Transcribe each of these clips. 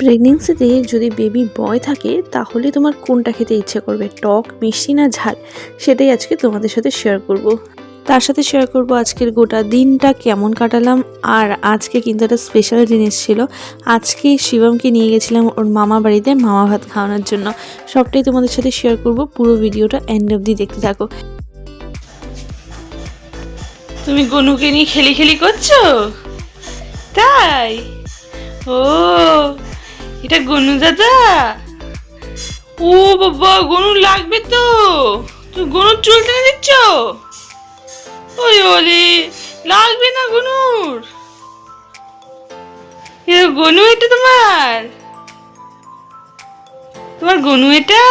প্রেগনেন্সিতে যদি বেবি বয় থাকে, তাহলে তোমার কোনটা খেতে ইচ্ছে করবে? টক, মিষ্টি না ঝাল? সেটাই আজকে তোমাদের সাথে শেয়ার করব। তার সাথে শেয়ার করব আজকের গোটা দিনটা কেমন কাটালাম, আর আজকে কিন্তু একটা স্পেশাল জিনিস ছিল আজকে শিবমকে নিয়ে গেছিলাম ওর মামা বাড়িতে মামা ভাত খাওয়ানোর জন্য। সবটাই তোমাদের সাথে শেয়ার করব, পুরো ভিডিওটা এন্ড অবধি দেখতে থাকো। তুমি গনুকে নিয়ে খেলি খেলি করছ? তাই? ও। এটা গনু দাদা? ও বাবা, গনু লাগবে তো। তুই গনুর চুল টেনে দিচ্ছ? ওই ওরে, লাগবে না গনুর। গনু এটা তোমার? তোমার গনু এটা?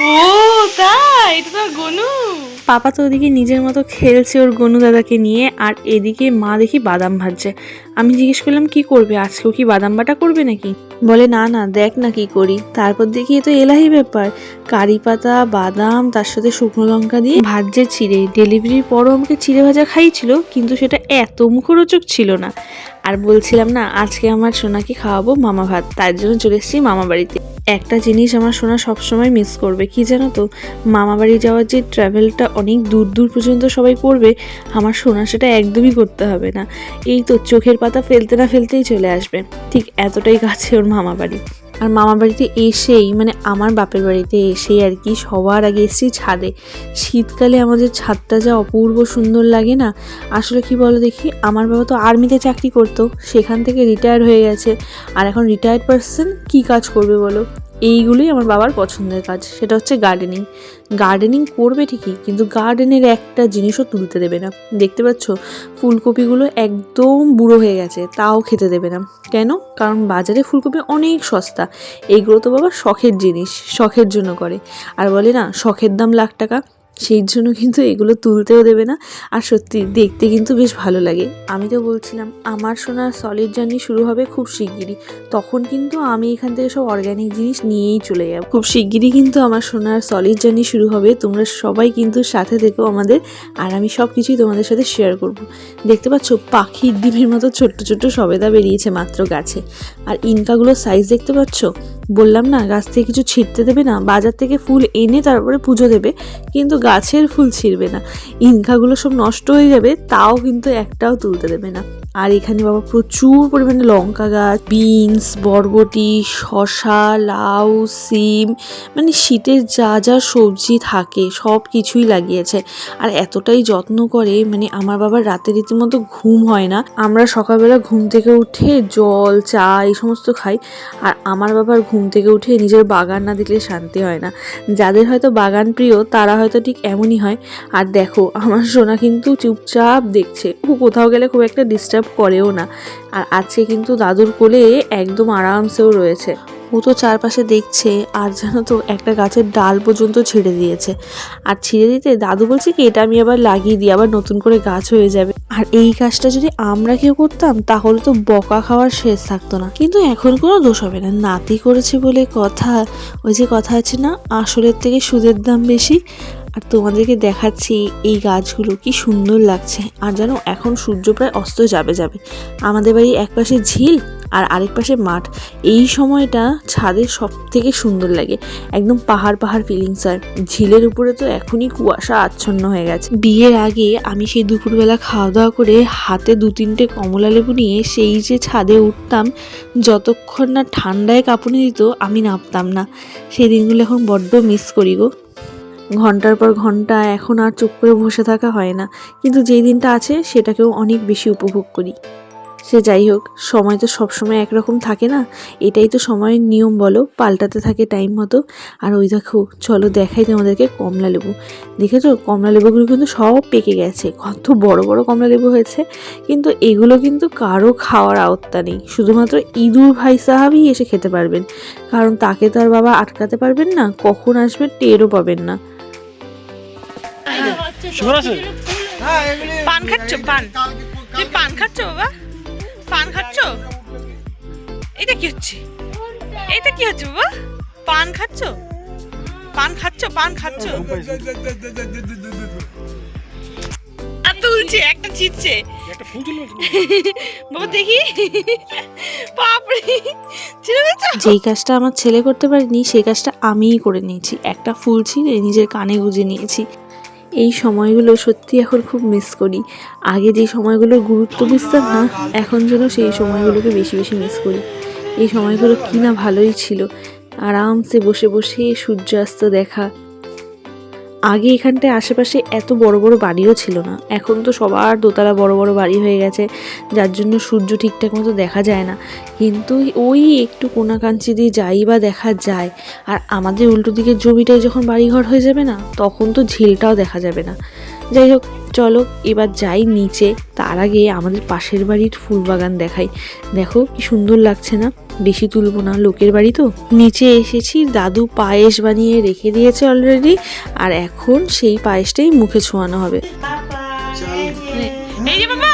ও, তাই, এটা তোমার গনু? পাপা তো ওদিকে নিজের মতো খেলছে ওর গনু দাদাকে নিয়ে, আর এদিকে মা দেখি বাদাম ভাজছে। আমি জিজ্ঞেস করলাম, কি করবে? আজকেও কি বাদাম বাটা করবে নাকি? বলে, না না, দেখ না কি করি। তারপর দেখি এ তো এলাহি ব্যাপার। কারি পাতা, বাদাম, তার সাথে শুকনো লঙ্কা দিয়ে ভাজছে চিড়ে। ডেলিভারির পরও আমাকে চিড়ে ভাজা খাইছিল কিন্তু সেটা এত মুখরোচক ছিল না। আর বলছিলাম, না, আজকে আমার সোনাকে খাওয়াবো মামা ভাত, তার জন্য চলে এসেছি মামা বাড়িতে। একটা জিনিস আমার সোনা সবসময় মিস করবে, কি জানো তো? মামা বাড়ি যাওয়ার যে ট্রাভেলটা অনেক দূর দূর পর্যন্ত সবাই করবে আমার সোনা সেটা একদমই করতে হবে না। এই তো চোখের পাতা ফেলতে না ফেলতেই চলে আসবে। ঠিক এতটাই কাছে ওর মামা বাড়ি। আর মামা বাড়িতে এসেই মানে আমার বাপের বাড়িতে এসেই আর কি সবার আগে এসেছি ছাদে। শীতকালে আমাদের ছাদটা যা অপূর্ব সুন্দর লাগে না, আসলে কি বলো দেখি, আমার বাবা তো আর্মিতে চাকরি করতো, সেখান থেকে রিটায়ার হয়ে গেছে। আর এখন রিটায়ার্ড পার্সন কী কাজ করবে বলো? এইগুলোই আমার বাবার পছন্দের কাজ, সেটা হচ্ছে গার্ডেনিং গার্ডেনিং করবে ঠিকই, কিন্তু গার্ডেনের একটা জিনিসও তুলতে দেবে না। দেখতে পাচ্ছ, ফুলকপিগুলো একদম বুড়ো হয়ে গেছে, তাও খেতে দেবে না। কেন? কারণ বাজারে ফুলকপি অনেক সস্তা। এইগুলো তো বাবা শখের জিনিস, শখের জন্য করে। আর বলে না, শখের দাম লাখ টাকা। সেই জন্য কিন্তু এগুলো তুলতেও দেবে না। আর সত্যি, দেখতে কিন্তু বেশ ভালো লাগে। আমি তো বলছিলাম, আমার সোনার সলিড জার্নি শুরু হবে খুব শিগগিরই। তখন কিন্তু আমি এখান থেকে সব অর্গ্যানিক জিনিস নিয়েই চলে যাব। খুব শিগগিরই কিন্তু আমার সোনার সলিড জার্নি শুরু হবে। তোমরা সবাই কিন্তু সাথে থেকো আমাদের। আর আমি সব কিছুই তোমাদের সাথে শেয়ার করব। দেখতে পাচ্ছ পাখির ডিমের মতো ছোট্ট ছোট্ট সবেদা বেরিয়েছে মাত্র গাছে। আর ইনকাগুলোর সাইজ দেখতে পাচ্ছ? বললাম না, গাছ থেকে কিছু ছিঁড়তে দেবে না, বাজার থেকে ফুল এনে তারপরে পুজো দেবে, কিন্তু গাছের ফুল ছিঁড়বে না। ইনকাগুলো সব নষ্ট হয়ে যাবে, তাও কিন্তু একটাও তুলতে দেবে না। আর এখানে বাবা প্রচুর পরিমাণে লঙ্কা গাছ, বিনস, বরবটি শশা লাউ, সিম মানে শীতের যা যা সবজি থাকে, সব কিছুই লাগিয়েছে। আর এতটাই যত্ন করে মানে আমার বাবার রাতে রীতিমতো ঘুম হয় না। আমরা সকালবেলা ঘুম থেকে উঠে জল, চা এই সমস্ত খাই। আর আমার বাবার ঘুম থেকে উঠে নিজের বাগান না দেখলে শান্তি হয় না। যাদের হয়তো বাগান প্রিয়, তারা হয়তো ঠিক এমনই হয়। আর দেখো, আমার সোনা কিন্তু চুপচাপ দেখছে। কোথাও গেলে খুব একটা ডিস্টার্ব করেও না। আর আজকে কিন্তু দাদুর কোলে একদম আরামসেও রয়েছে। ও তো চারপাশে দেখছে, আর যেন তো একটা গাছের ডাল পর্যন্ত ছেড়ে দিয়েছে। আর ছিঁড়ে দিতে দাদু বলছে কি, এটা আমি আবার লাগিয়ে দিই, আবার নতুন করে গাছ হয়ে যাবে। আর এই কাজটা যদি আমরা কেউ করতাম, তাহলে তো বকা খাওয়ার শেষ থাকতো না। কিন্তু এখন কোনো দোষ হবে না। নাতি করেছে বলে কথা, ওই যে কথা আছে না, আসলের থেকে সুদের দাম বেশি আর তোমাদেরকে দেখাচ্ছি এই গাছগুলো কি সুন্দর লাগছে। আর জানো, এখন সূর্য প্রায় অস্ত যাবে যাবে। আমাদের বাড়ির এক পাশে ঝিল আর আরেক পাশে মাঠ। এই সময়টা ছাদে সব থেকে সুন্দর লাগে। একদম পাহাড় পাহাড় ফিলিংস আর। ঝিলের উপরে তো এখনই কুয়াশা আচ্ছন্ন হয়ে গেছে। বিয়ের আগে আমি সেই দুপুরবেলা খাওয়া দাওয়া করে হাতে দু তিনটে কমলা লেবু নিয়ে সেই যে ছাদে উঠতাম, যতক্ষণ না ঠান্ডায় কাঁপুনি দিত, আমি নামতাম না। সেই দিনগুলো এখন বড্ড মিস করি গো। ঘণ্টার পর ঘণ্টা এখন আর চুপ করে বসে থাকা হয় না। কিন্তু যেই দিনটা আছে, সেটাকেও অনেক বেশি উপভোগ করি। সে যাই হোক, সময় তো সবসময় একরকম থাকে না? এটাই তো সময়ের নিয়ম বলো, পাল্টাতে থাকে টাইম মতো। আর ওই দেখো, চলো দেখাই তোমাদেরকে কমলা লেবু। দেখেছ? কমলা লেবুগুলো কিন্তু সব পেকে গেছে। কত বড় বড় কমলা লেবু হয়েছে। কিন্তু এগুলো কিন্তু কারও খাওয়ার আওত্তা নেই। শুধুমাত্র ইঁদুর ভাই সাহাবই এসে খেতে পারবেন। কারণ তাকে তো আর বাবা আটকাতে পারবেন না, কখন আসবে টেরও পাবেন না। সুগার আছে? পান খাচ্ছ? পান। তুমি পান খাচ্ছ বাবা? পান খাচ্ছ? এটা কি হচ্ছে? এটা কি হচ্ছে বাবা? পান খাচ্ছ? পান খাচ্ছ? পান খাচ্ছ? আর তুলছে একটা ছিটছে বাবা দেখি। যেই কাজটা আমার ছেলে করতে পারেনি সেই কাজটা আমিই করে নিয়েছি। একটা ফুল ছিঁড়ে নিজের কানে গুজে নিয়েছি। এই সময়গুলো সত্যি এখন খুব মিস করি। আগে যে সময়গুলোর গুরুত্ব বুঝতাম না, এখন যেন সেই সময়গুলোকে বেশি বেশি মিস করি। এই সময়গুলো কি না ভালোই ছিল। আরামসে বসে বসে সূর্যাস্ত দেখা আগে এখানটায় আশেপাশে এত বড় বড় বাড়িও ছিল না। এখন তো সবার দোতলা বড় বড় বাড়ি হয়ে গেছে, যার জন্য সূর্য ঠিকঠাক মতো দেখা যায় না। কিন্তু ওই একটু কোনাকাঞ্চি দিয়ে যাই বা দেখা যায়। আর আমাদের উল্টো দিকের জমিটায় যখন বাড়িঘর হয়ে যাবে না, তখন তো ঝিলটাও দেখা যাবে না। যাই হোক, চলো, এবার যাই নিচে। তার আগে আমাদের পাশের বাড়ির ফুল বাগান দেখাই। দেখো, কি সুন্দর লাগছে না? বেশি তুলবো না, লোকের বাড়ি তো। নিচে এসেছি, দাদু পায়েস বানিয়ে রেখে দিয়েছে অলরেডি আর এখন সেই পায়েসটাই মুখে ছোঁয়ানো হবে। বাবা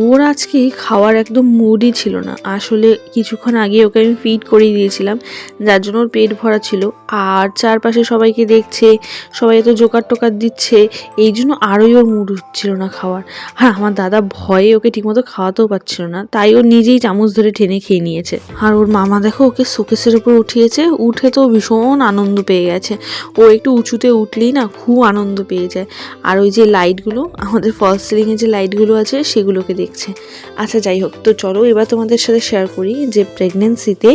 ওর আজকে খাওয়ার একদম মুডই ছিল না। আসলে কিছুক্ষণ আগে ওকে আমি ফিড করিয়ে দিয়েছিলাম, যার জন্য ওর পেট ভরা ছিল। আর চারপাশে সবাইকে দেখছে, সবাই এত জোকার টোকার দিচ্ছে, এই জন্য আরোই ওর মুড হচ্ছিল না খাওয়ার। আর আমার দাদা ভয়ে ওকে ঠিকমতো খাওয়াতেও পারছিল না, তাই ও নিজেই চামচ ধরে টেনে খেয়ে নিয়েছে। আর ওর মামা দেখো ওকে শোকেসের উপর উঠিয়েছে, উঠে তো ভীষণ আনন্দ পেয়ে গেছে। ও একটু উঁচুতে উঠলেই না খুব আনন্দ পেয়ে যায়। আর ওই যে লাইটগুলো আমাদের ফলস সিলিংয়ে যে লাইটগুলো আছে, সেগুলোকে দেখছে। আচ্ছা যাই হোক, তো চলো এবার তোমাদের সাথে শেয়ার করি যে প্রেগনেন্সিতে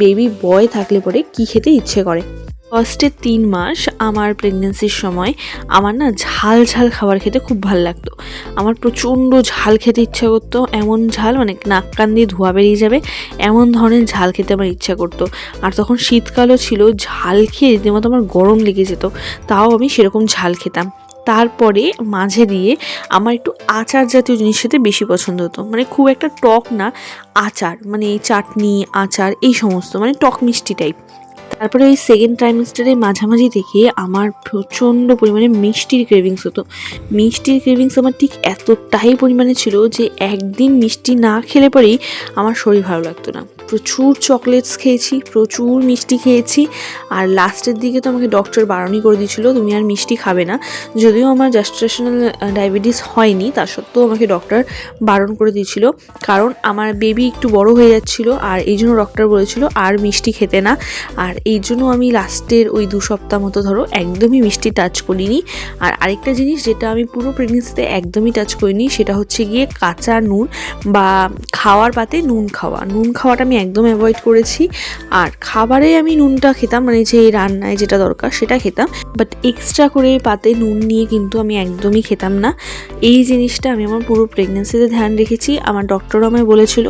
বেবি বয় থাকলে পরে কি খেতে ইচ্ছে করে। ফার্স্টের তিন মাস আমার প্রেগনেন্সির সময় আমার না ঝাল ঝাল খাবার খেতে খুব ভালো লাগতো। আমার প্রচণ্ড ঝাল খেতে ইচ্ছা করতো। এমন ঝাল মানে নাক, কান দিয়ে ধোয়া বেরিয়ে যাবে, এমন ধরনের ঝাল খেতে আমার ইচ্ছা করতো। আর তখন শীতকালও ছিল, ঝাল খেয়ে রীতিমতো আমার গরম লেগে যেত, তাও আমি সেরকম ঝাল খেতাম। তারপরে মাঝে দিয়ে আমার একটু আচার জাতীয় জিনিস খেতে বেশি পছন্দ হতো। মানে খুব একটা টক না, আচার মানে চাটনি, আচার, এই সমস্ত মানে টক মিষ্টি টাইপ তারপরে ওই সেকেন্ড ট্রাইমেস্টারের মাঝামাঝি থেকে আমার প্রচণ্ড পরিমাণে মিষ্টির ক্রেভিংস হতো। মিষ্টির ক্রেভিংস আমার ঠিক এতটাই পরিমাণে ছিল যে একদিন মিষ্টি না খেলে পরেই আমার শরীর ভালো লাগতো না। প্রচুর চকলেটস খেয়েছি, প্রচুর মিষ্টি খেয়েছি, আর লাস্টের দিকে তো আমাকে ডক্টর বারণই করে দিয়েছিল, তুমি আর মিষ্টি খাবে না। যদিও আমার জাস্টেশনাল ডায়াবেটিস হয়নি তা সত্ত্বেও আমাকে ডক্টর বারণ করে দিয়েছিল। কারণ আমার বেবি একটু বড় হয়ে যাচ্ছিল, আর এই জন্য ডক্টর বলেছিল, আর মিষ্টি খেতে না। আর এই জন্য আমি লাস্টের ওই দু সপ্তাহ মতো ধরো একদমই মিষ্টি টাচ করিনি। আর আরেকটা জিনিস যেটা আমি পুরো প্রেগনেন্সিতে একদমই টাচ করিনি, সেটা হচ্ছে গিয়ে কাঁচা নুন বা খাওয়ার পাতে নুন খাওয়া। নুন খাওয়াটা আমি একদম অ্যাভয়েড করেছি। আর খাবারে আমি নুনটা খেতাম মানে যে রান্নায় যেটা দরকার সেটা খেতাম। বাট এক্সট্রা করে পাতে নুন নিয়ে কিন্তু আমি একদমই খেতাম না। এই জিনিসটা আমি আমার পুরো প্রেগনেন্সিতে ধ্যান রেখেছি। আমার ডক্টরও আমায় বলেছিল,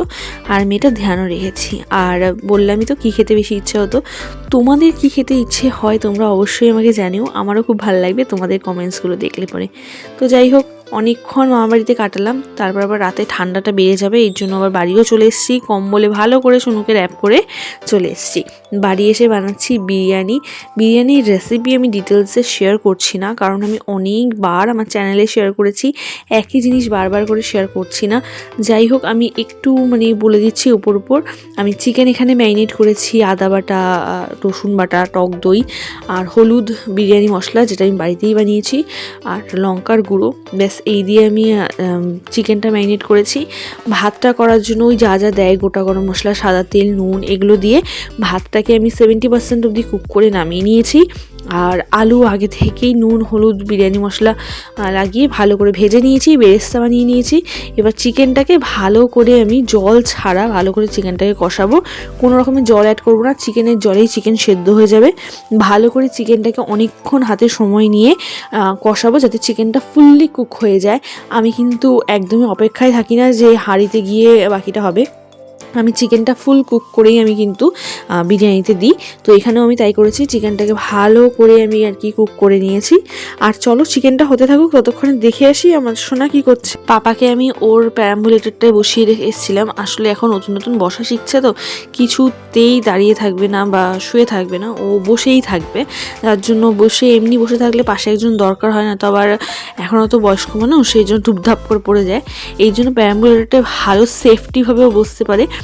আর আমি এটা ধ্যানও রেখেছি। আর বললামই তো কী খেতে বেশি ইচ্ছে হতো? তোমাদের কি খেতে ইচ্ছে হয় তোমরা অবশ্যই আমাকে জানিও। আমারও খুব ভালো লাগবে তোমাদের কমেন্টসগুলো দেখলে পরে। তো যাই হোক অনেকক্ষণ মামা বাড়িতে কাটালাম, তারপর আবার রাতে ঠান্ডাটা বেড়ে যাবে, এর জন্য আবার বাড়িও চলে এসেছি, কম্বলে ভালো করে সুনুকে র্যাপ করে চলে এসেছি। বাড়ি এসে বানাচ্ছি বিরিয়ানি, বিরিয়ানির রেসিপি আমি ডিটেলসে শেয়ার করছি না, কারণ আমি অনেকবার আমার চ্যানেলে শেয়ার করেছি, একই জিনিস বারবার করে শেয়ার করছি না। যাই হোক, আমি একটু মানে বলে দিচ্ছি উপর উপর, আমি চিকেন এখানে ম্যারিনেট করেছি, আদা বাটা রসুন বাটা, টক দই, আর হলুদ বিরিয়ানি মশলা যেটা আমি বাড়িতেই বানিয়েছি, আর লঙ্কার গুঁড়ো, ব্যাস। এই দিয়ে আমি চিকেনটা ম্যারিনেট করেছি। ভাতটা করার জন্য ওই যা যা দেয়, গোটা গরম মশলা, সাদা তেল, নুন, এগুলো দিয়ে ভাতটাকে আমি সেভেন্টি পার্সেন্ট অবধি কুক করে নামিয়ে নিয়েছি। আর আলু আগে থেকেই নুন, হলুদ, বিরিয়ানি মশলা লাগিয়ে ভালো করে ভেজে নিয়েছি, বেরেস্তা বানিয়ে নিয়েছি। এবার চিকেনটাকে ভালো করে আমি জল ছাড়া ভালো করে চিকেনটাকে কষাবো। কোনো রকমের জল অ্যাড করব না, চিকেনের জলেই চিকেন সেদ্ধ হয়ে যাবে। ভালো করে চিকেনটাকে অনেকক্ষণ হাতে সময় নিয়ে কষাবো যাতে চিকেনটা ফুললি কুক হয়ে যায়। আমি কিন্তু একদমই অপেক্ষায় থাকি না যে হাঁড়িতে গিয়ে বাকিটা হবে। আমি চিকেনটা ফুল কুক করেই আমি কিন্তু বিরিয়ানিতে দিই। তো এখানেও আমি তাই করেছি, চিকেনটাকে ভালো করে আমি আর কি কুক করে নিয়েছি। আর চলো চিকেনটা হতে থাকুক, ততক্ষণে দেখে আসি আমার সোনা কি করছে। পাপাকে আমি ওর প্যারাম্বুলেটরটায় বসিয়ে রেখে এসেছিলাম। আসলে এখন নতুন নতুন বসা শিখছে তো, কিছুতেই দাঁড়িয়ে থাকবে না বা শুয়ে থাকবে না, ও বসেই থাকবে। তার জন্য বসে এমনি বসে থাকলে পাশে একজন দরকার হয় না, তো আবার এখনও তো বয়স্ক মানুষ, সেই জন্য টুপধাপ করে পড়ে যায়। এই জন্য প্যারাম্বুলেটরটা ভালো সেফটিভাবেও বসতে পারে।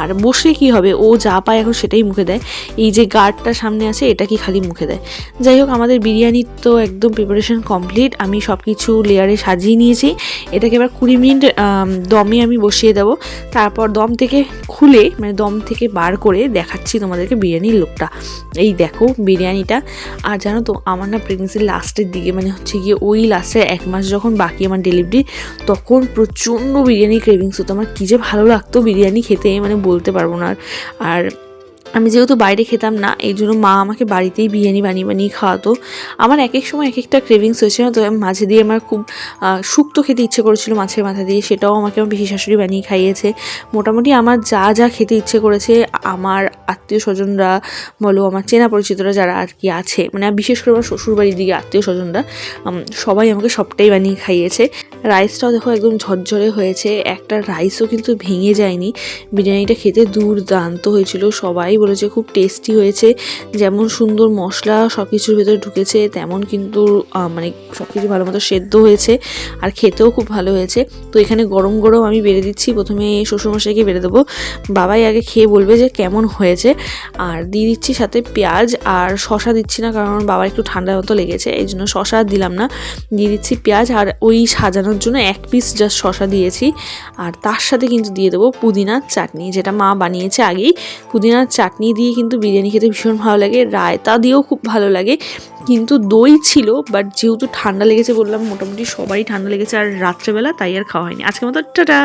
আর বসে কি হবে? ও যা পায় এখন সেটাই মুখে দেয়। এই যে গার্ডটা সামনে আছে, এটা কি খালি মুখে দেয়? যাই হোক, আমাদের বিরিয়ানির তো একদম প্রিপারেশন কমপ্লিট আমি সব কিছু লেয়ারে সাজিয়ে নিয়েছি। এটাকে এবার কুড়ি মিনিট দমে আমি বসিয়ে দেবো। তারপর দম থেকে খুলে মানে দম থেকে বার করে দেখাচ্ছি তোমাদেরকে বিরিয়ানির লোকটা এই দেখো বিরিয়ানিটা। আর জানো তো, আমার না প্রেগনেন্সির লাস্টের দিকে মানে হচ্ছে গিয়ে ওই লাস্টের এক মাস যখন বাকি আমার ডেলিভারি তখন প্রচণ্ড বিরিয়ানি ক্রেভিংস হতো। আমার কী যে ভালো লাগতো বিরিয়ানি খেতে মানে বলতে পারব না। আর- আমি যেহেতু বাইরে খেতাম না, এই জন্য মা আমাকে বাড়িতেই বিরিয়ানি বানিয়ে বানিয়ে খাওয়াতো। আমার এক এক সময় এক একটা ক্রেভিংস হয়েছিল, তো মাঝে দিয়ে আমার খুব শুক্তো খেতে ইচ্ছে করেছিল মাছের মাথা দিয়ে, সেটাও আমাকে আমার পিসি শাশুড়ি বানিয়ে খাইয়েছে। মোটামুটি আমার যা যা খেতে ইচ্ছে করেছে, আমার আত্মীয় স্বজনরা বলো, আমার চেনা পরিচিতরা যারা আর কি আছে মানে বিশেষ করে আমার শ্বশুরবাড়ির দিকে আত্মীয় স্বজনরা সবাই আমাকে সবটাই বানিয়ে খাইয়েছে। রাইসটাও দেখো একদম ঝরঝরে হয়েছে, একটা রাইসও কিন্তু ভেঙে যায়নি। বিরিয়ানিটা খেতে দুর্দান্ত হয়েছিল, সবাই বলেছে খুব টেস্টি হয়েছে। যেমন সুন্দর মশলা সব কিছুর ভেতরে ঢুকেছে, তেমন কিন্তু মানে সব কিছু ভালো মতো সেদ্ধ হয়েছে আর খেতেও খুব ভালো হয়েছে। তো এখানে গরম গরম আমি বেড়ে দিচ্ছি, প্রথমে শ্বশুরমশাইকে বেড়ে দেবো। বাবাই আগে খেয়ে বলবে যে কেমন হয়েছে। আর দিয়ে দিচ্ছি সাথে পেঁয়াজ আর শশা দিচ্ছি না, কারণ বাবার একটু ঠান্ডা মতো লেগেছে, এই জন্য শশা দিলাম না। দিয়ে দিচ্ছি পেঁয়াজ আর ওই সাজানোর জন্য এক পিস জাস্ট শশা দিয়েছি। আর তার সাথে কিন্তু দিয়ে দেবো পুদিনার চাটনি, যেটা মা বানিয়েছে আগেই। পুদিনার চাটনি দিয়ে কিন্তু বিরিয়ানি খেতে ভীষণ ভালো লাগে, রায়তা দিয়েও খুব ভালো লাগে। কিন্তু দই ছিল বাট যেহেতু ঠান্ডা লেগেছে বললাম, মোটামুটি সবারই ঠান্ডা লেগেছে আর রাত্রেবেলা তাই আর খাওয়া হয়নি। আজকে মতো, টাটা!